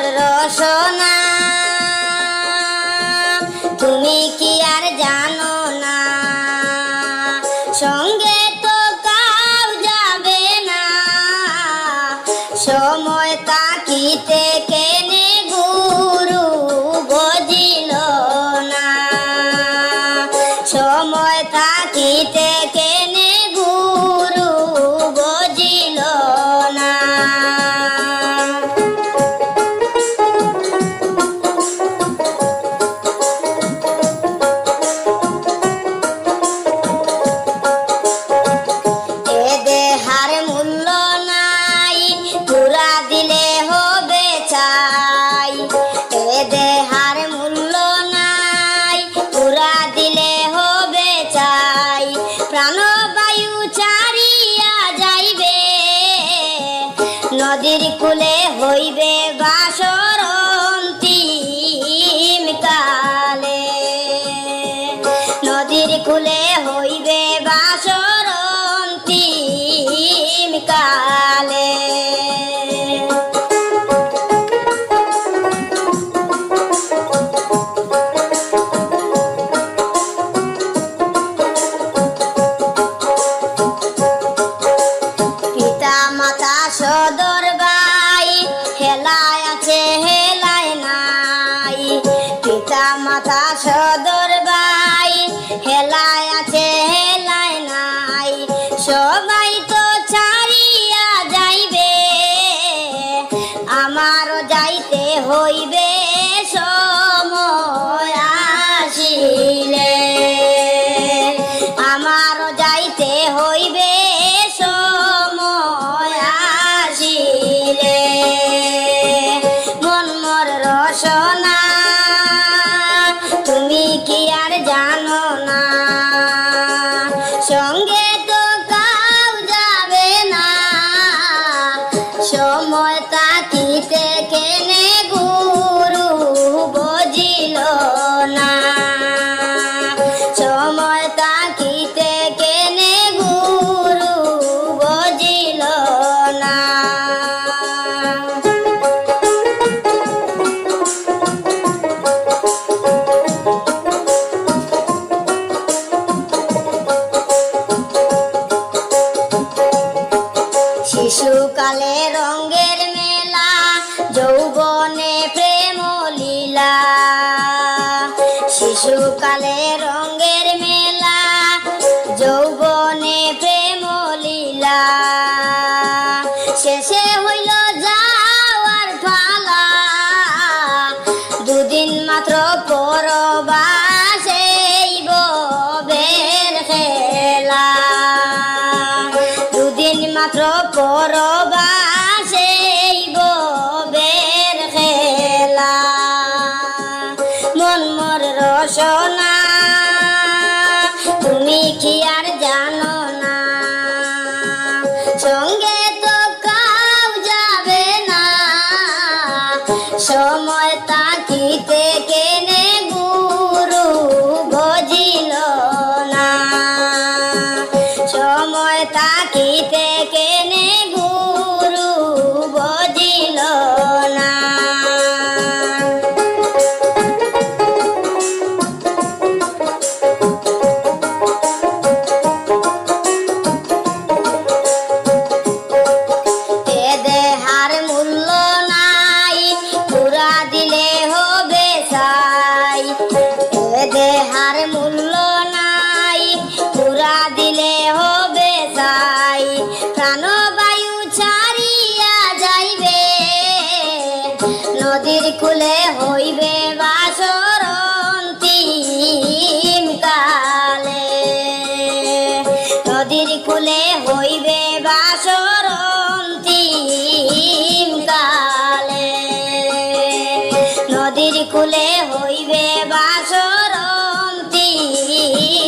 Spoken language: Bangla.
তোমার রসনা। তুমি কি আর জানো না? সঙ্গে তো কাউ যাবে না। সময় তাকিতে কেন দেহার মূল্য নাই দিলে হবে চাই। প্রাণবায়ু চারিয়া যাইবে নদীর কুলে হইবে যৌবনে প্রেম লীলা। শিশুকালে রঙের মেলা। যৌবনে প্রেম লীলা। শেষে হইল যাওয়ার ফালা দুদিন মাত্র পরবাসে ববের খেলা। দুদিন মাত্র পরবা সময় তাঁতিতে কেনে গুরু ভজিল না। সময় তাঁতিতে নদীর কুলে হইবে বাসর অন্তিম কালে। নদীর কুলে হইবে বাসর অন্তিম কালে। নদীর কুলে হইবে বাসর অন্তিম